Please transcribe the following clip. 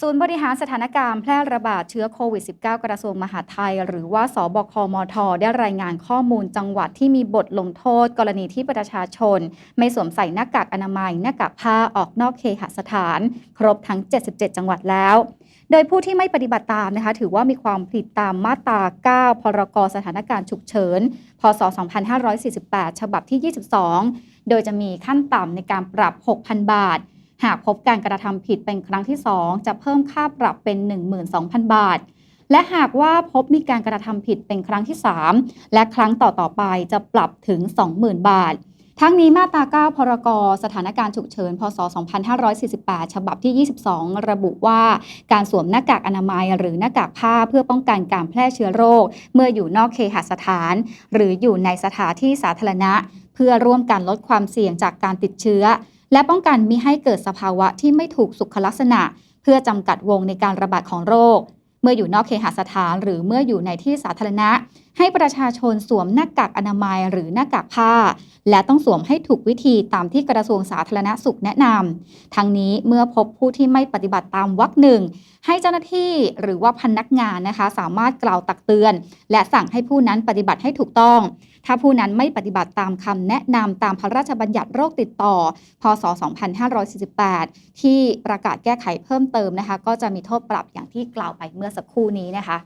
ศูนย์บริหารสถานการณ์แพร่ระบาดเชื้อโควิด -19 กระทรวงมหาดไทย หรือว่าสบคมท ได้รายงานข้อมูลจังหวัดที่มีบทลงโทษ กรณีที่ประชาชน ไม่สวมใส่หน้ากากอนามัย หน้ากากผ้าออกนอกเคหสถาน ครบทั้ง 77 จังหวัดแล้ว โดยผู้ที่ไม่ปฏิบัติตามนะคะ ถือว่ามีความผิดตามมาตรา 9 พรกสถานการณ์ฉุกเฉิน พศ 2548 ฉบับที่ 22 โดยจะมีขั้นต่ำในการปรับ 6,000 บาท หากพบการกระทำผิดเป็นครั้งที่ 2 จะเพิ่มค่าปรับเป็น 12,000 บาท และหากว่าพบมีการกระทำผิดเป็นครั้งที่ 3 และครั้งต่อๆไปจะปรับถึง 20,000 บาท ทั้งนี้มาตรา9พรกสถานการณ์ฉุกเฉิน พศ 2548 ฉบับที่ 22 ระบุว่า การสวมหน้ากากอนามัยหรือหน้ากากผ้าเพื่อป้องกันการแพร่เชื้อโรค เมื่ออยู่นอกเคหสถาน หรืออยู่ในสถานที่สาธารณะ เพื่อร่วมกันลดความเสี่ยงจากการติดเชื้อ และป้องกันมิให้เกิดสภาวะที่ไม่ถูกสุขลักษณะ เพื่อจำกัดวงในการระบาดของโรค มื่ออยู่นอกเคหสถาน หรือเมื่ออยู่ในที่สาธารณะ ให้ประชาชนสวมหน้ากากอนามัยหรือหน้ากากผ้า และต้องสวมให้ถูกวิธีตามที่กระทรวงสาธารณสุขแนะนำทั้งนี้เมื่อพบผู้ที่ไม่ปฏิบัติตามวรรคหนึ่งให้เจ้าหน้าที่หรือว่าพนักงานนะคะ สามารถกล่าวตักเตือน และสั่งให้ผู้นั้นปฏิบัติให้ถูกต้อง ถ้าผู้นั้นไม่ปฏิบัติตามคำแนะนำตามพระราชบัญญัติโรคติดต่อ พศ 2548 ที่ประกาศแก้ไขเพิ่มเติมนะคะ ก็จะมีโทษปรับอย่างที่กล่าวไปเมื่อสักครู่นี้นะคะ